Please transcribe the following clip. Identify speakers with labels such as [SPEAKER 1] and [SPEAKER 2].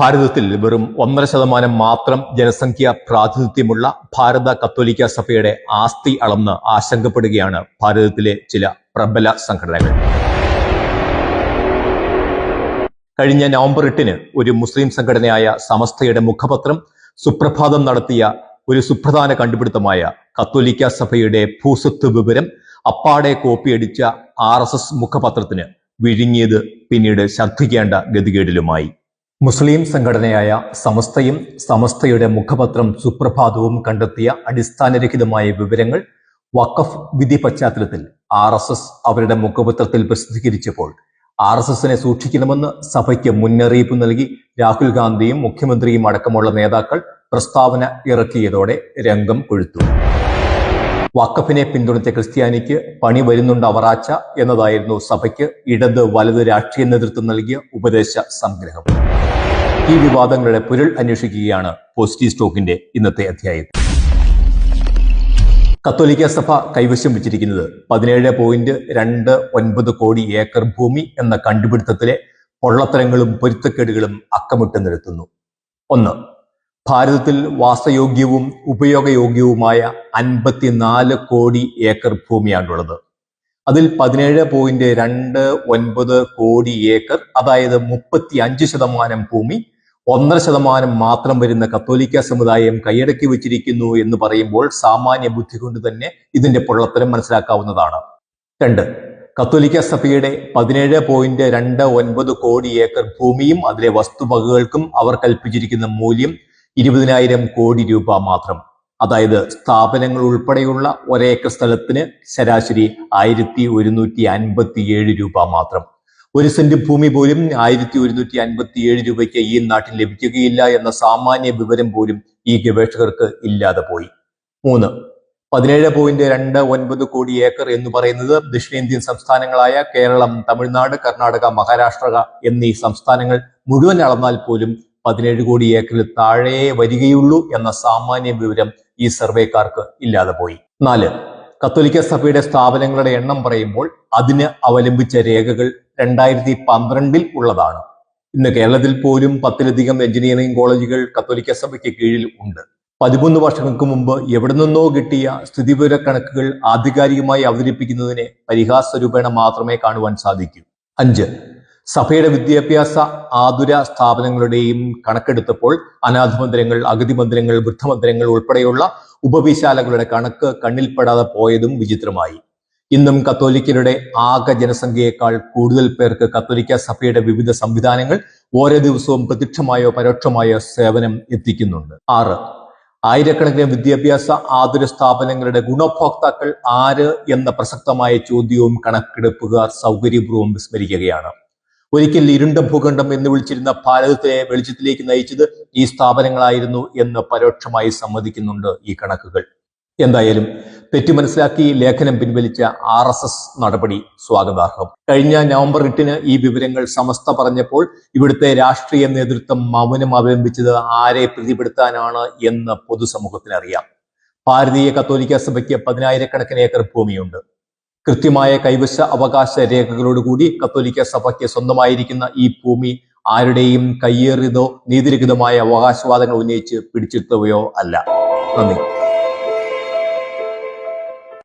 [SPEAKER 1] ഭാരതത്തിൽ വെറും ഒന്നര ശതമാനം മാത്രം ജനസംഖ്യ പ്രാതിനിധ്യമുള്ള ഭാരത കത്തോലിക്ക സഭയുടെ ആസ്തി അളന്ന് ആശങ്കപ്പെടുകയാണ് ഭാരതത്തിലെ ചില പ്രബല സംഘടനകൾ. കഴിഞ്ഞ നവംബർ എട്ടിന് ഒരു മുസ്ലിം സംഘടനയായ സമസ്തയുടെ മുഖപത്രം സുപ്രഭാതം നടത്തിയ ഒരു സുപ്രധാന കണ്ടുപിടുത്തമായ കത്തോലിക്ക സഭയുടെ ഭൂസ്വത്ത് വിവരം അപ്പാടെ കോപ്പിയടിച്ച ആർ എസ് എസ് മുഖപത്രത്തിന് വിഴുങ്ങിയത് പിന്നീട് ശ്രദ്ധിക്കേണ്ട ഗതികേടിലുമായി. മുസ്ലിം സംഘടനയായ സമസ്തയും സമസ്തയുടെ മുഖപത്രം സുപ്രഭാതവും കണ്ടെത്തിയ അടിസ്ഥാനരഹിതമായ വിവരങ്ങൾ വഖഫ് വിധി പശ്ചാത്തലത്തിൽ ആർ എസ് എസ് അവരുടെ മുഖപത്രത്തിൽ പ്രസിദ്ധീകരിച്ചപ്പോൾ ആർ എസ് എസിനെ സൂക്ഷിക്കണമെന്ന് സഭയ്ക്ക് മുന്നറിയിപ്പ് നൽകി രാഹുൽ ഗാന്ധിയും മുഖ്യമന്ത്രിയും അടക്കമുള്ള നേതാക്കൾ പ്രസ്താവന ഇറക്കിയതോടെ രംഗം കൊഴുത്തു. വഖഫിനെ പിന്തുണച്ച ക്രിസ്ത്യാനിക്ക് പണി വരുന്നുണ്ട് അവറാച്ച എന്നതായിരുന്നു സഭയ്ക്ക് ഇടത് വലത് രാഷ്ട്രീയ നേതൃത്വം നൽകിയ ഉപദേശ സംഗ്രഹം. ഈ വിവാദങ്ങളുടെ പുരൾ അന്വേഷിക്കുകയാണ് പോസിറ്റീവ് സ്റ്റോക്കിന്റെ ഇന്നത്തെ അധ്യായം. കത്തോലിക്ക സഭ കൈവശം വെച്ചിരിക്കുന്നത് പതിനേഴ് പോയിന്റ് രണ്ട് ഒൻപത് കോടി ഏക്കർ ഭൂമി എന്ന കണ്ടുപിടുത്തത്തിലെ പൊള്ളത്തരങ്ങളും പൊരുത്തക്കേടുകളും അക്കമിട്ട് നിരത്തുന്നു. ഒന്ന് ഭാരതത്തിൽ വാസയോഗ്യവും ഉപയോഗയോഗ്യവുമായ അൻപത്തിനാല് കോടി ഏക്കർ ഭൂമിയാണുള്ളത്. അതിൽ പതിനേഴ് പോയിന്റ് രണ്ട് ഒൻപത് കോടി ഏക്കർ അതായത് മുപ്പത്തി അഞ്ച് ശതമാനം ഭൂമി ഒന്നര ശതമാനം മാത്രം വരുന്ന കത്തോലിക്ക സമുദായം കൈയടക്കി വെച്ചിരിക്കുന്നു എന്ന് പറയുമ്പോൾ സാമാന്യ ബുദ്ധി കൊണ്ട് തന്നെ ഇതിന്റെ പൊള്ളത്തരം മനസ്സിലാക്കാവുന്നതാണ്. രണ്ട് കത്തോലിക്ക സഭയുടെ പതിനേഴ് പോയിന്റ് രണ്ട് ഒൻപത് കോടി ഏക്കർ ഭൂമിയും അതിലെ വസ്തുവകകൾക്കും അവർ കൽപ്പിച്ചിരിക്കുന്ന മൂല്യം ഇരുപതിനായിരം കോടി രൂപ മാത്രം. അതായത് സ്ഥാപനങ്ങൾ ഉൾപ്പെടെയുള്ള ഒരേക്കർ സ്ഥലത്തിന് ശരാശരി ആയിരത്തി ഒരുന്നൂറ്റി അൻപത്തി ഏഴ് രൂപ മാത്രം. ഒരു സെന്റ് ഭൂമി പോലും ആയിരത്തി ഒരുന്നൂറ്റി അൻപത്തി ഏഴ് രൂപയ്ക്ക് ഈ നാട്ടിൽ ലഭിക്കുകയില്ല എന്ന സാമാന്യ വിവരം പോലും ഈ ഗവേഷകർക്ക് ഇല്ലാതെ പോയി. മൂന്ന് പതിനേഴ് പോയിന്റ് രണ്ട് ഒൻപത് കോടി ഏക്കർ എന്ന് പറയുന്നത് ദക്ഷിണേന്ത്യൻ സംസ്ഥാനങ്ങളായ കേരളം തമിഴ്നാട് കർണാടക മഹാരാഷ്ട്ര എന്നീ സംസ്ഥാനങ്ങൾ മുഴുവൻ അളന്നാൽ പോലും പതിനേഴ് കോടി ഏക്കറിൽ താഴെ വരികയുള്ളൂ എന്ന സാമാന്യ വിവരം ഈ സർവേക്കാർക്ക് ഇല്ലാതെ പോയി. നാല് കത്തോലിക്ക സഭയുടെ സ്ഥാപനങ്ങളുടെ എണ്ണം പറയുമ്പോൾ അതിന് അവലംബിച്ച രേഖകൾ രണ്ടായിരത്തി പന്ത്രണ്ടിൽ ഉള്ളതാണ്. ഇന്ന് കേരളത്തിൽ പോലും പത്തിലധികം എഞ്ചിനീയറിംഗ് കോളേജുകൾ കത്തോലിക്ക സഭയ്ക്ക് കീഴിൽ ഉണ്ട്. പതിമൂന്ന് വർഷങ്ങൾക്ക് മുമ്പ് എവിടെ നിന്നോ കിട്ടിയ സ്ഥിതിവിവര കണക്കുകൾ ആധികാരികമായി അവതരിപ്പിക്കുന്നതിനെ പരിഹാസരൂപേണ മാത്രമേ കാണുവാൻ സാധിക്കൂ. അഞ്ച് സഭയുടെ വിദ്യാഭ്യാസ ആതുര സ്ഥാപനങ്ങളുടെയും കണക്കെടുത്തപ്പോൾ അനാഥ മന്ദിരങ്ങൾ അഗതി മന്ദിരങ്ങൾ വൃദ്ധമന്ദിരങ്ങൾ ഉൾപ്പെടെയുള്ള ഉപവിശാലകളുടെ കണക്ക് കണ്ണിൽപ്പെടാതെ പോയതും വിചിത്രമായി. ഇന്നും കത്തോലിക്കരുടെ ആകെ ജനസംഖ്യയേക്കാൾ കൂടുതൽ പേർക്ക് കത്തോലിക്ക സഭയുടെ വിവിധ സംവിധാനങ്ങൾ ഓരോ ദിവസവും പ്രത്യക്ഷമായോ പരോക്ഷമായോ സേവനം എത്തിക്കുന്നുണ്ട്. ആറ്. ആയിരക്കണക്കിന് വിദ്യാഭ്യാസ ആതുര സ്ഥാപനങ്ങളുടെ ഗുണഭോക്താക്കൾ ആര് എന്ന പ്രസക്തമായ ചോദ്യവും കണക്കെടുപ്പുകാർ സൗകര്യപൂർവം വിസ്മരിക്കുകയാണ്. ഒരിക്കൽ ഇരുണ്ട ഭൂഖണ്ഡം എന്ന് വിളിച്ചിരുന്ന ഭാരതത്തെ വെളിച്ചത്തിലേക്ക് നയിച്ചത് ഈ സ്ഥാപനങ്ങളായിരുന്നു എന്ന് പരോക്ഷമായി സമ്മതിക്കുന്നുണ്ട് ഈ കണക്കുകൾ. എന്തായാലും തെറ്റു മനസ്സിലാക്കി ലേഖനം പിൻവലിച്ച ആർ എസ് എസ് നടപടി സ്വാഗതാർഹം. കഴിഞ്ഞ നവംബർ എട്ടിന് ഈ വിവരങ്ങൾ സമസ്ത പറഞ്ഞപ്പോൾ ഇവിടുത്തെ രാഷ്ട്രീയ നേതൃത്വം മൗനം അവലംബിച്ചത് ആരെ പ്രീതിപ്പെടുത്താനാണ് എന്ന് പൊതുസമൂഹത്തിനറിയാം. ഭാരതീയ കത്തോലിക്ക സഭയ്ക്ക് പതിനായിരക്കണക്കിന് ഏക്കർ ഭൂമിയുണ്ട്. കൃത്യമായ കൈവശ അവകാശ രേഖകളോടുകൂടി കത്തോലിക്ക സഭയ്ക്ക് സ്വന്തമായിരിക്കുന്ന ഈ ഭൂമി ആരുടെയും കയ്യേറിയതോ നീതിരഹിതമായ അവകാശവാദങ്ങൾ ഉന്നയിച്ച് പിടിച്ചെടുത്തവയോ അല്ല. നന്ദി.